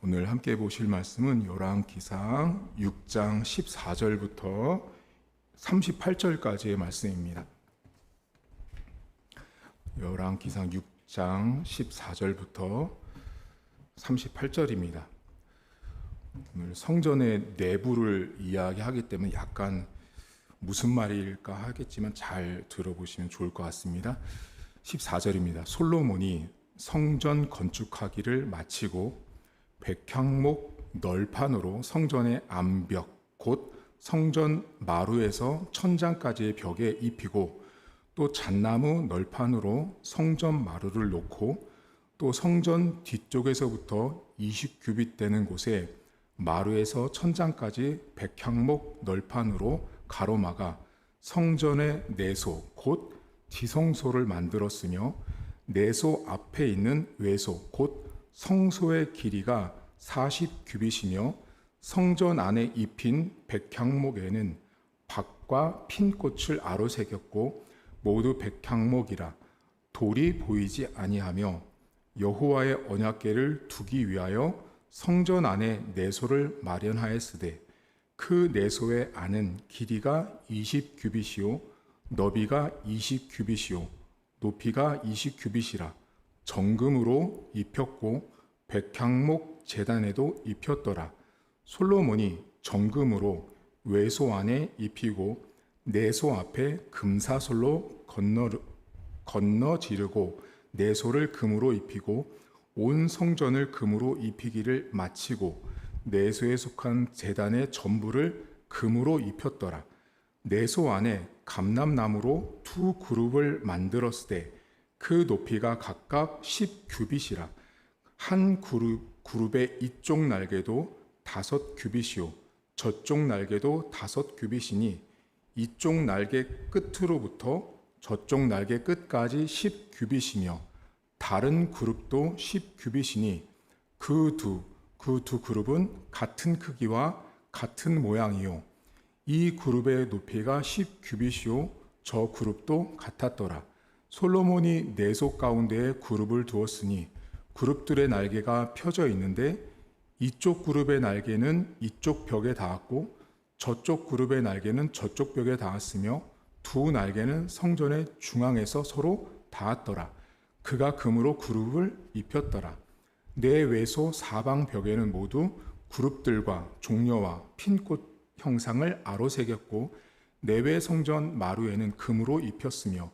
오늘 함께 보실 말씀은 열왕기상 6장 14절부터 38절까지의 말씀입니다. 열왕기상 6장 14절부터 38절입니다. 오늘 성전의 내부를 이야기하기 때문에 약간 무슨 말일까 하겠지만 잘 들어보시면 좋을 것 같습니다. 14절입니다. 솔로몬이 성전 건축하기를 마치고 백향목 널판으로 성전의 암벽 곧 성전 마루에서 천장까지의 벽에 입히고 또 잣나무 널판으로 성전 마루를 놓고 또 성전 뒤쪽에서부터 20규빗 되는 곳에 마루에서 천장까지 백향목 널판으로 가로막아 성전의 내소 곧 지성소를 만들었으며 내소 앞에 있는 외소 곧 성소의 길이가 40규빗이며 성전 안에 입힌 백향목에는 박과 핀꽃을 아로 새겼고 모두 백향목이라 돌이 보이지 아니하며 여호와의 언약궤를 두기 위하여 성전 안에 내소를 마련하였으되 그 내소의 안은 길이가 20규빗이요 너비가 20규빗이요 높이가 20규빗이라 정금으로 입혔고 백향목 제단에도 입혔더라 솔로몬이 정금으로 외소 안에 입히고 내소 앞에 금사솔로 건너 건너 지르고 내소를 금으로 입히고 온 성전을 금으로 입히기를 마치고 내소에 속한 제단의 전부를 금으로 입혔더라. 내소 안에 감람나무로 두 그룹을 만들었을 때 그 높이가 각각 10규빗이라 한 그룹, 그룹의 이쪽 날개도 다섯 규빗이요 저쪽 날개도 다섯 규빗이니 이쪽 날개 끝으로부터 저쪽 날개 끝까지 10 규빗이며 다른 그룹도 10 규빗이니 그 두, 그 두 그룹은 같은 크기와 같은 모양이요. 이 그룹의 높이가 10 규빗이요. 저 그룹도 같았더라. 솔로몬이 내속 가운데에 그룹을 두었으니 그룹들의 날개가 펴져 있는데 이쪽 그룹의 날개는 이쪽 벽에 닿았고 저쪽 그룹의 날개는 저쪽 벽에 닿았으며 두 날개는 성전의 중앙에서 서로 닿았더라. 그가 금으로 그룹을 입혔더라. 내 외소 사방 벽에는 모두 그룹들과 종려와 핀꽃 형상을 아로새겼고 내외 성전 마루에는 금으로 입혔으며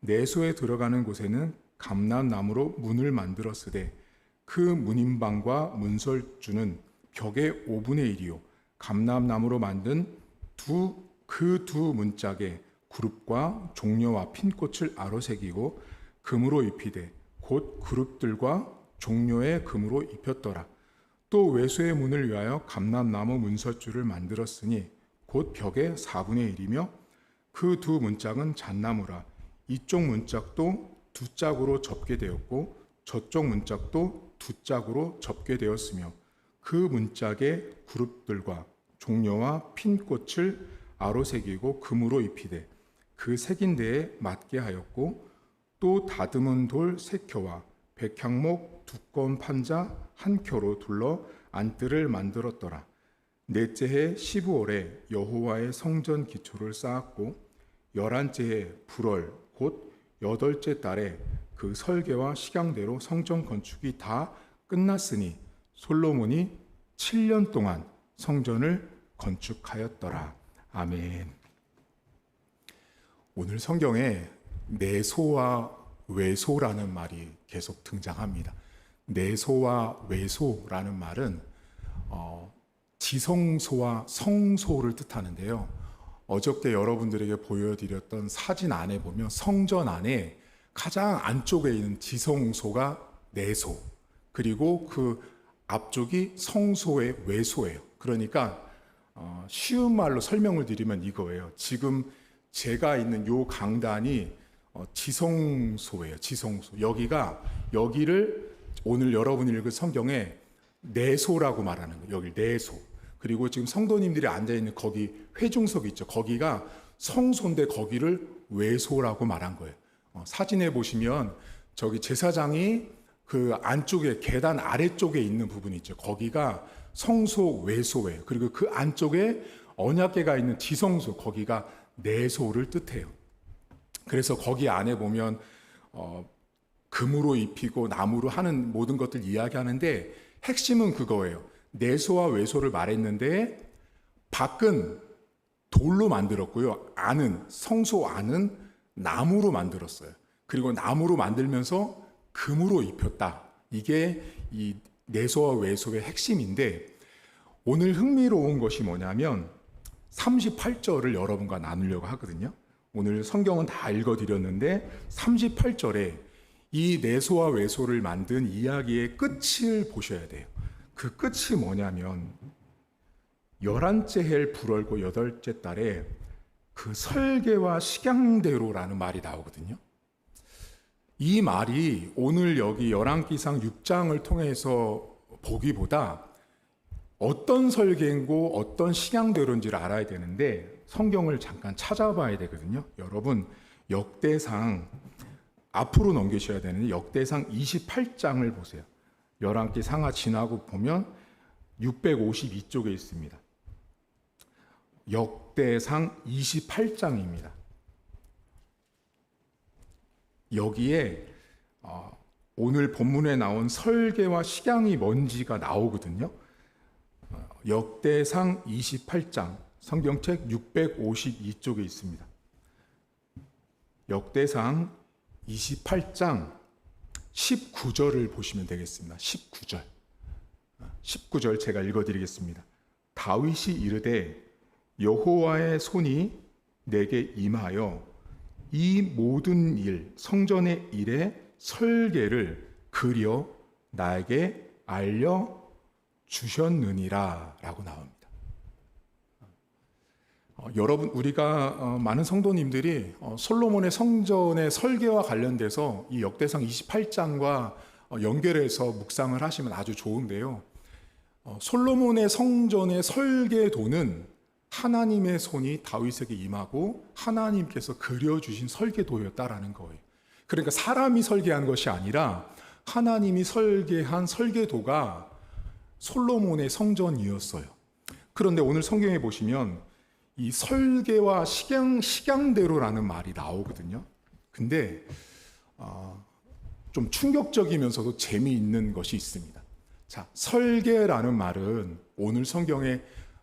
내소에 들어가는 곳에는 감람나무로 문을 만들었으되 그 문인방과 문설주는 벽의 5분의 1이요 감람나무로 만든 두 그두 문짝에 그룹과 종려와 핀꽃을 아로 새기고 금으로 입히되 곧 그룹들과 종려의 금으로 입혔더라. 또 외소의 문을 위하여 감람나무 문설주를 만들었으니 곧 벽의 4분의 1이며 그 두 문짝은 잣나무라. 이쪽 문짝도 두 짝으로 접게 되었고 저쪽 문짝도 두 짝으로 접게 되었으며 그 문짝의 그룹들과 종려와 핀꽃을 아로 새기고 금으로 입히되 그 새긴 데에 맞게 하였고 또 다듬은 돌 세 켜와 백향목 두꺼운 판자 한 켜로 둘러 안뜰을 만들었더라. 넷째 해 15월에 여호와의 성전 기초를 쌓았고 열한째 해 불월 곧 여덟째 달에 그 설계와 식양대로 성전 건축이 다 끝났으니 솔로몬이 7년 동안 성전을 건축하였더라. 아멘. 오늘 성경에 내소와 외소라는 말이 계속 등장합니다. 내소와 외소라는 말은 어, 지성소와 성소를 뜻하는데요. 어저께 여러분들에게 보여드렸던 사진 안에 보면 성전 안에 가장 안쪽에 있는 지성소가 내소, 그리고 그 앞쪽이 성소의 외소예요. 그러니까 어, 쉬운 말로 설명을 드리면 이거예요. 지금 제가 있는 요 강단이 어, 지성소예요. 지성소. 여기가 여기를 오늘 여러분이 읽은 성경에 내소라고 말하는 거예요. 여기 내소. 그리고 지금 성도님들이 앉아 있는 거기 회중석 있죠. 거기가 성소인데 거기를 외소라고 말한 거예요. 어, 사진에 보시면 저기 제사장이 그 안쪽에 계단 아래쪽에 있는 부분 있죠. 거기가 성소 외소예요. 그리고 그 안쪽에 언약계가 있는 지성소 거기가 내소를 뜻해요. 그래서 거기 안에 보면 어, 금으로 입히고 나무로 하는 모든 것들 이야기하는데 핵심은 그거예요. 내소와 외소를 말했는데 밖은 돌로 만들었고요. 안은 성소 안은 나무로 만들었어요. 그리고 나무로 만들면서 금으로 입혔다. 이게 이 내소와 외소의 핵심인데 오늘 흥미로운 것이 뭐냐면 38절을 여러분과 나누려고 하거든요. 오늘 성경은 다 읽어 드렸는데 38절에 이 내소와 외소를 만든 이야기의 끝을 보셔야 돼요. 그 끝이 뭐냐면 열한째 해 불얼고 여덟째 달에 그 설계와 식양대로라는 말이 나오거든요. 이 말이 오늘 여기 열왕기상 6장을 통해서 보기보다 어떤 설계인고 어떤 식양대로인지를 알아야 되는데 성경을 잠깐 찾아봐야 되거든요. 여러분 역대상 앞으로 넘기셔야 되는데 역대상 28장을 보세요. 열왕기 상하 지나고 보면 652쪽에 있습니다. 역대상 28장입니다. 여기에 어, 오늘 본문에 나온 설계와 식양이 뭔지가 나오거든요. 어, 역대상 28장 성경책 652쪽에 있습니다. 역대상 28장 19절을 보시면 되겠습니다. 19절. 19절 제가 읽어 드리겠습니다. 다윗이 이르되 여호와의 손이 내게 임하여 이 모든 일 성전의 일의 설계를 그려 나에게 알려 주셨느니라라고 나옵니다. 어, 여러분 우리가 어, 많은 성도님들이 어, 솔로몬의 성전의 설계와 관련돼서 이 역대상 28장과 어, 연결해서 묵상을 하시면 아주 좋은데요. 어, 솔로몬의 성전의 설계도는 하나님의 손이 다윗에게 임하고 하나님께서 그려주신 설계도였다라는 거예요. 그러니까 사람이 설계한 것이 아니라 하나님이 설계한 설계도가 솔로몬의 성전이었어요. 그런데 오늘 성경에 보시면 이 설계와 식양, 식양대로라는 말이 나오거든요. 근데 어, 좀 충격적이면서도 재미있는 것이 있습니다. 자, 설계라는 말은 오늘 성경에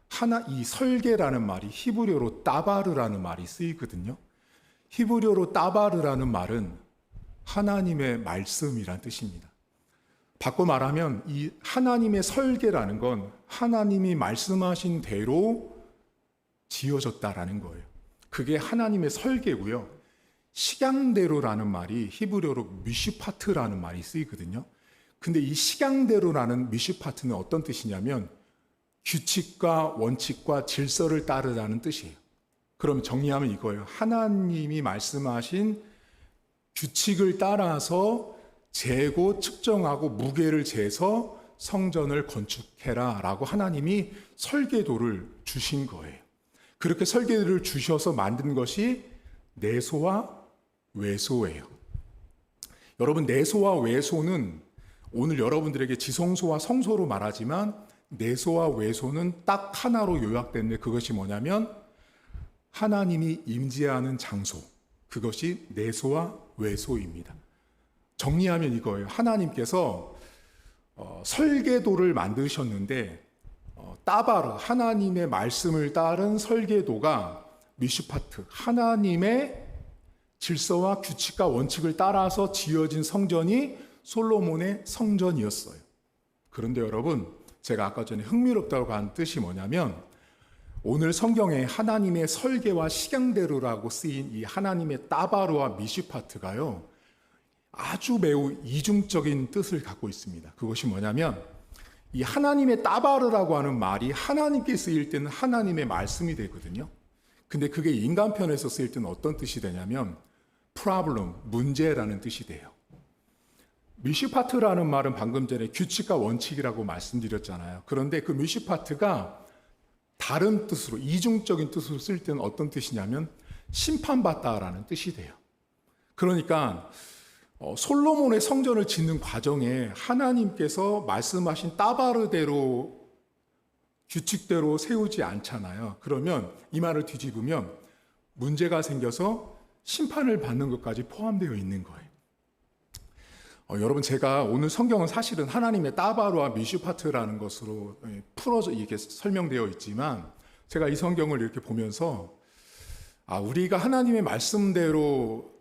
하나 이 설계라는 말이 히브리어로 따바르라는 말이 쓰이거든요. 히브리어로 따바르라는 말은 하나님의 말씀이란 뜻입니다. 바꿔 말하면 이 하나님의 설계라는 건 하나님이 말씀하신 대로 지어졌다라는 거예요. 그게 하나님의 설계고요. 식양대로라는 말이 히브리어로 미슈파트라는 말이 쓰이거든요. 근데 이 식양대로라는 미슈파트는 어떤 뜻이냐면 규칙과 원칙과 질서를 따르라는 뜻이에요. 그럼 정리하면 이거예요. 하나님이 말씀하신 규칙을 따라서 재고 측정하고 무게를 재서 성전을 건축해라 라고 하나님이 설계도를 주신 거예요. 그렇게 설계를 주셔서 만든 것이 내소와 외소예요. 여러분, 내소와 외소는 오늘 여러분들에게 지성소와 성소로 말하지만 내소와 외소는 딱 하나로 요약됐는데 그것이 뭐냐면 하나님이 임재하는 장소. 그것이 내소와 외소입니다. 정리하면 이거예요. 하나님께서 어, 설계도를 만드셨는데 어, 따바르 하나님의 말씀을 따른 설계도가 미슈파트 하나님의 질서와 규칙과 원칙을 따라서 지어진 성전이 솔로몬의 성전이었어요. 그런데 여러분 제가 아까 전에 흥미롭다고 한 뜻이 뭐냐면 오늘 성경에 하나님의 설계와 식양대로라고 쓰인 이 하나님의 따바르와 미슈파트가요 아주 매우 이중적인 뜻을 갖고 있습니다. 그것이 뭐냐면 이 하나님의 따바르라고 하는 말이 하나님께 쓰일 때는 하나님의 말씀이 되거든요. 근데 그게 인간 편에서 쓰일 때는 어떤 뜻이 되냐면 problem, 문제라는 뜻이 돼요. 미시파트라는 말은 방금 전에 규칙과 원칙이라고 말씀드렸잖아요. 그런데 그 미시파트가 다른 뜻으로 이중적인 뜻으로 쓸 때는 어떤 뜻이냐면 심판받다라는 뜻이 돼요. 그러니까 어, 솔로몬의 성전을 짓는 과정에 하나님께서 말씀하신 따바르대로 규칙대로 세우지 않잖아요. 그러면 이 말을 뒤집으면 문제가 생겨서 심판을 받는 것까지 포함되어 있는 거예요. 어, 여러분 제가 오늘 성경은 사실은 하나님의 따바로와 미슈파트라는 것으로 예, 풀어져 이게 설명되어 있지만 제가 이 성경을 이렇게 보면서 아 우리가 하나님의 말씀대로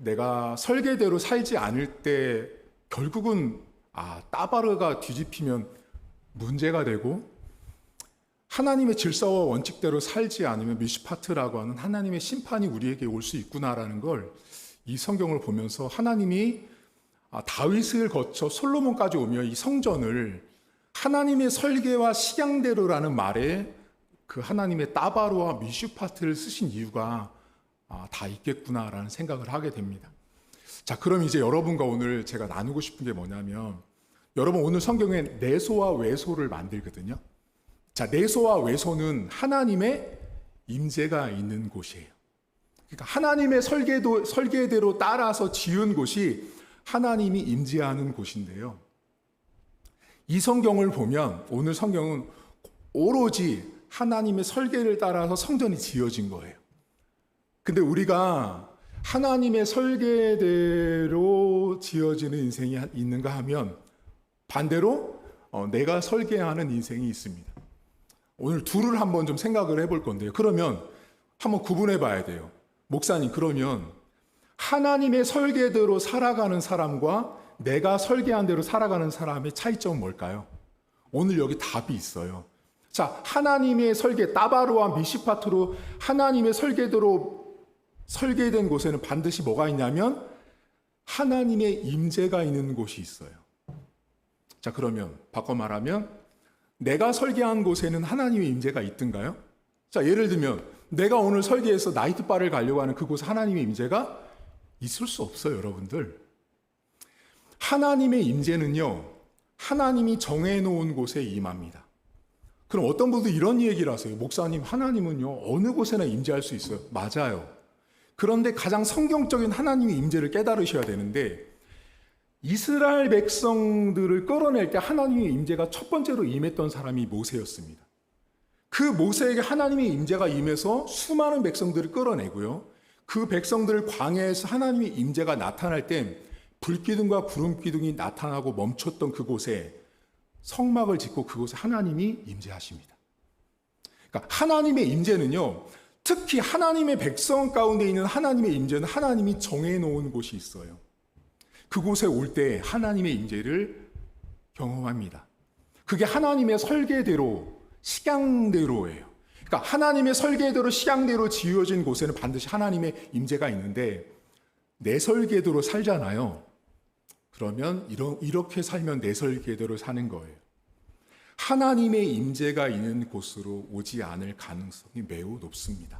내가 설계대로 살지 않을 때 결국은 아 따바르가 뒤집히면 문제가 되고 하나님의 질서와 원칙대로 살지 않으면 미슈파트라고 하는 하나님의 심판이 우리에게 올 수 있구나라는 걸 이 성경을 보면서 하나님이 아, 다윗을 거쳐 솔로몬까지 오며 이 성전을 하나님의 설계와 식양대로라는 말에 그 하나님의 따바로와 미슈파트를 쓰신 이유가 아, 다 있겠구나라는 생각을 하게 됩니다. 자, 그럼 이제 여러분과 오늘 제가 나누고 싶은 게 뭐냐면 여러분 오늘 성경에 내소와 외소를 만들거든요. 자, 내소와 외소는 하나님의 임재가 있는 곳이에요. 그러니까 하나님의 설계도 설계대로 따라서 지은 곳이 하나님이 임재하는 곳인데요. 이 성경을 보면 오늘 성경은 오로지 하나님의 설계를 따라서 성전이 지어진 거예요. 근데 우리가 하나님의 설계대로 지어지는 인생이 있는가 하면 반대로 어, 내가 설계하는 인생이 있습니다. 오늘 둘을 한번 좀 생각을 해볼 건데요. 그러면 한번 구분해 봐야 돼요. 목사님, 그러면 하나님의 설계대로 살아가는 사람과 내가 설계한 대로 살아가는 사람의 차이점은 뭘까요? 오늘 여기 답이 있어요. 자, 하나님의 설계, 따바로와 미시파트로 하나님의 설계대로 설계된 곳에는 반드시 뭐가 있냐면 하나님의 임재가 있는 곳이 있어요. 자, 그러면 바꿔 말하면 내가 설계한 곳에는 하나님의 임재가 있든가요? 자, 예를 들면 내가 오늘 설계해서 나이트바를 가려고 하는 그곳에 하나님의 임재가 있을 수 없어요, 여러분들. 하나님의 임재는요. 하나님이 정해 놓은 곳에 임합니다. 그럼 어떤 분도 이런 얘기를 하세요. 목사님, 하나님은요. 어느 곳에나 임재할 수 있어요. 맞아요. 그런데 가장 성경적인 하나님의 임재를 깨달으셔야 되는데 이스라엘 백성들을 끌어낼 때 하나님의 임재가 첫 번째로 임했던 사람이 모세였습니다. 그 모세에게 하나님의 임재가 임해서 수많은 백성들을 끌어내고요. 그 백성들 광야에서 하나님의 임재가 나타날 땐 불기둥과 구름기둥이 나타나고 멈췄던 그곳에 성막을 짓고 그곳에 하나님이 임재하십니다. 그러니까 하나님의 임재는요. 특히 하나님의 백성 가운데 있는 하나님의 임재는 하나님이 정해 놓은 곳이 있어요. 그곳에 올 때 하나님의 임재를 경험합니다. 그게 하나님의 설계대로 식양대로예요. 그러니까 하나님의 설계대로 식양대로 지어진 곳에는 반드시 하나님의 임재가 있는데 내 설계대로 살잖아요. 그러면 이렇게 살면 내 설계대로 사는 거예요. 하나님의 임재가 있는 곳으로 오지 않을 가능성이 매우 높습니다.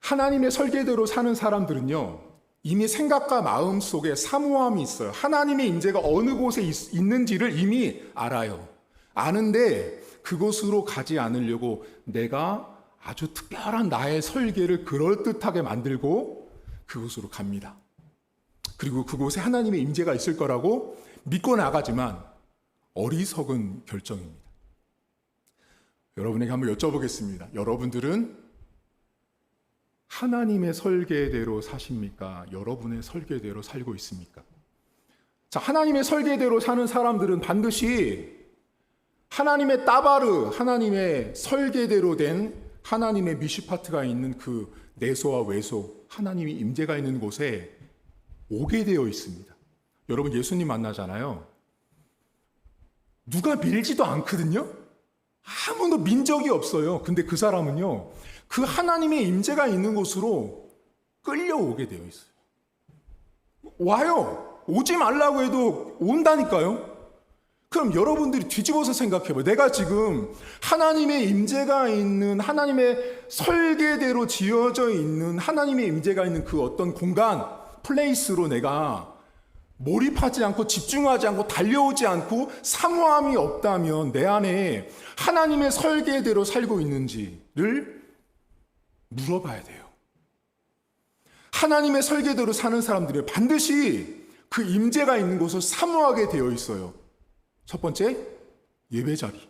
하나님의 설계대로 사는 사람들은요, 이미 생각과 마음 속에 사모함이 있어요. 하나님의 임재가 어느 곳에 있, 있는지를 이미 알아요. 아는데 그곳으로 가지 않으려고 내가 아주 특별한 나의 설계를 그럴듯하게 만들고 그곳으로 갑니다. 그리고 그곳에 하나님의 임재가 있을 거라고 믿고 나가지만 어리석은 결정입니다. 여러분에게 한번 여쭤보겠습니다. 여러분들은 하나님의 설계대로 사십니까? 여러분의 설계대로 살고 있습니까? 자, 하나님의 설계대로 사는 사람들은 반드시 하나님의 따바르, 하나님의 설계대로 된 하나님의 미시파트가 있는 그 내소와 외소, 하나님이 임재가 있는 곳에 오게 되어 있습니다. 여러분 예수님 만나잖아요. 누가 밀지도 않거든요. 아무도 민 적이 없어요. 근데 그 사람은요. 그 하나님의 임재가 있는 곳으로 끌려오게 되어 있어요. 와요. 오지 말라고 해도 온다니까요. 그럼 여러분들이 뒤집어서 생각해 봐요. 내가 지금 하나님의 임재가 있는 하나님의 설계대로 지어져 있는 하나님의 임재가 있는 그 어떤 공간, 플레이스로 내가 몰입하지 않고 집중하지 않고 달려오지 않고 사모함이 없다면 내 안에 하나님의 설계대로 살고 있는지를 물어봐야 돼요. 하나님의 설계대로 사는 사람들은 반드시 그 임재가 있는 곳을 사모하게 되어 있어요. 첫 번째, 예배 자리,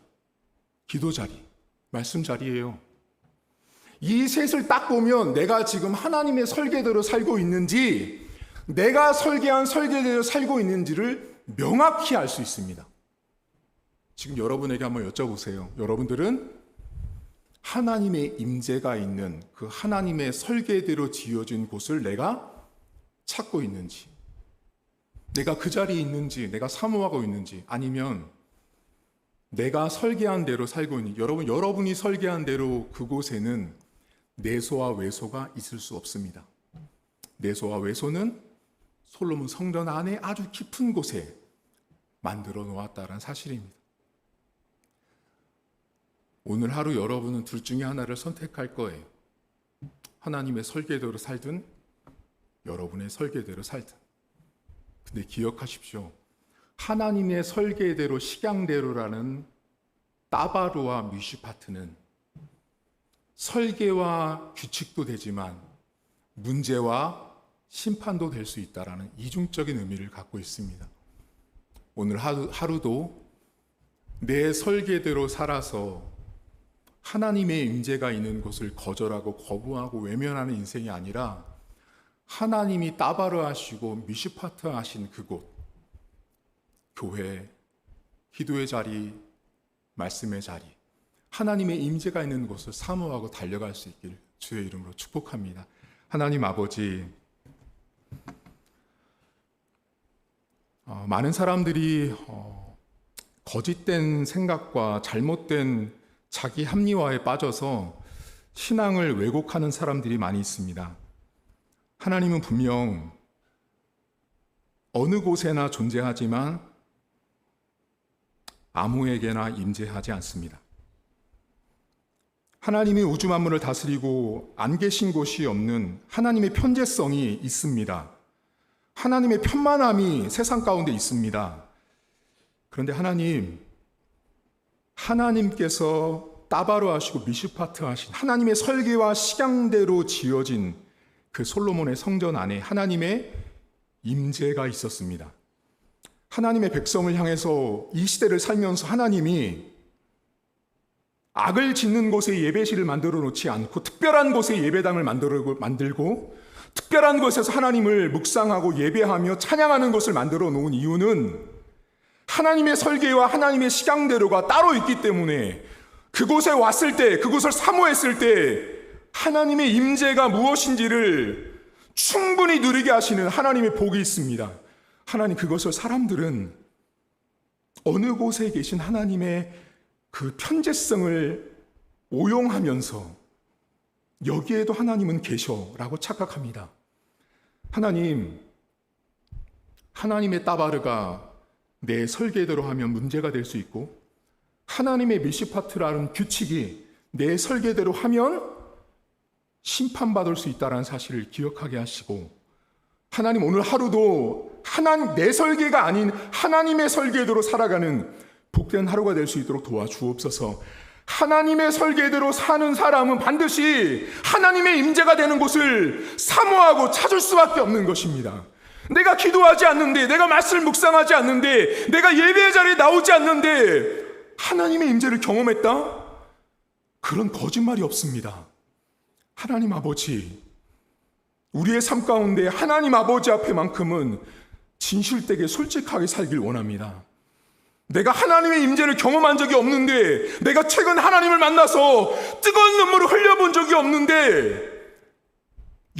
기도 자리, 말씀 자리예요. 이 셋을 딱 보면 내가 지금 하나님의 설계대로 살고 있는지, 내가 설계한 설계대로 살고 있는지를 명확히 알 수 있습니다. 지금 여러분에게 한번 여쭤보세요. 여러분들은 하나님의 임재가 있는 그 하나님의 설계대로 지어진 곳을 내가 찾고 있는지, 내가 그 자리에 있는지, 내가 사모하고 있는지, 아니면 내가 설계한 대로 살고 있는 여러분 여러분이 설계한 대로 그곳에는 내소와 외소가 있을 수 없습니다. 내소와 외소는 솔로몬 성전 안에 아주 깊은 곳에 만들어 놓았다는 사실입니다. 오늘 하루 여러분은 둘 중에 하나를 선택할 거예요. 하나님의 설계대로 살든 여러분의 설계대로 살든. 근데 기억하십시오. 하나님의 설계대로 식양대로라는 따바루와 뮤시파트는 설계와 규칙도 되지만 문제와 심판도 될 수 있다라는 이중적인 의미를 갖고 있습니다. 오늘 하루, 하루도 내 설계대로 살아서 하나님의 임재가 있는 곳을 거절하고 거부하고 외면하는 인생이 아니라 하나님이 따바르 하시고 미시파트 하신 그곳 교회 기도의 자리 말씀의 자리 하나님의 임재가 있는 곳을 사모하고 달려갈 수 있길 주의 이름으로 축복합니다. 하나님 아버지 많은 사람들이 어, 거짓된 생각과 잘못된 자기 합리화에 빠져서 신앙을 왜곡하는 사람들이 많이 있습니다. 하나님은 분명 어느 곳에나 존재하지만 아무에게나 임재하지 않습니다. 하나님이 우주 만물을 다스리고 안 계신 곳이 없는 하나님의 편재성이 있습니다. 하나님의 편만함이 세상 가운데 있습니다. 그런데 하나님, 하나님께서 따바로 하시고 미시파트 하신 하나님의 설계와 식양대로 지어진 그 솔로몬의 성전 안에 하나님의 임재가 있었습니다. 하나님의 백성을 향해서 이 시대를 살면서 하나님이 악을 짓는 곳에 예배실을 만들어 놓지 않고 특별한 곳에 예배당을 만들고 특별한 곳에서 하나님을 묵상하고 예배하며 찬양하는 곳을 만들어 놓은 이유는 하나님의 설계와 하나님의 식양대로가 따로 있기 때문에 그곳에 왔을 때, 그곳을 사모했을 때 하나님의 임재가 무엇인지를 충분히 누리게 하시는 하나님의 복이 있습니다. 하나님 그것을 사람들은 어느 곳에 계신 하나님의 그 편재성을 오용하면서 여기에도 하나님은 계셔라고 착각합니다. 하나님, 하나님의 따바르가 내 설계대로 하면 문제가 될 수 있고 하나님의 미시파트라는 규칙이 내 설계대로 하면 심판받을 수 있다는 사실을 기억하게 하시고 하나님 오늘 하루도 하나님 내 설계가 아닌 하나님의 설계대로 살아가는 복된 하루가 될 수 있도록 도와주옵소서. 하나님의 설계대로 사는 사람은 반드시 하나님의 임재가 되는 곳을 사모하고 찾을 수밖에 없는 것입니다. 내가 기도하지 않는데, 내가 말씀을 묵상하지 않는데, 내가 예배의 자리에 나오지 않는데, 하나님의 임재를 경험했다? 그런 거짓말이 없습니다. 하나님 아버지, 우리의 삶 가운데 하나님 아버지 앞에만큼은 진실되게 솔직하게 살길 원합니다. 내가 하나님의 임재를 경험한 적이 없는데, 내가 최근 하나님을 만나서 뜨거운 눈물을 흘려본 적이 없는데,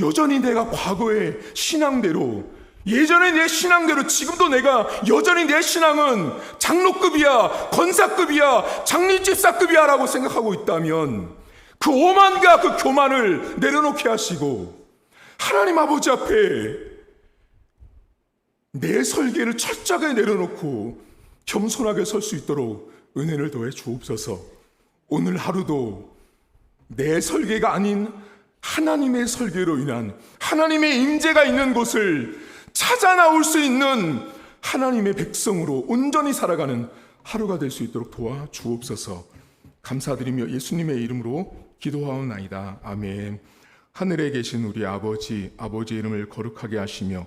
여전히 내가 과거의 신앙대로, 예전에 내 신앙대로 지금도 내가 여전히 내 신앙은 장로급이야, 권사급이야, 장리집사급이야 라고 생각하고 있다면, 그 오만과 그 교만을 내려놓게 하시고, 하나님 아버지 앞에 내 설계를 철저하게 내려놓고 겸손하게 설 수 있도록 은혜를 더해 주옵소서. 오늘 하루도 내 설계가 아닌 하나님의 설계로 인한 하나님의 임재가 있는 곳을 찾아 나올 수 있는 하나님의 백성으로 온전히 살아가는 하루가 될 수 있도록 도와 주옵소서. 감사드리며 예수님의 이름으로 기도하옵나이다. 아멘. 하늘에 계신 우리 아버지, 아버지 이름을 거룩하게 하시며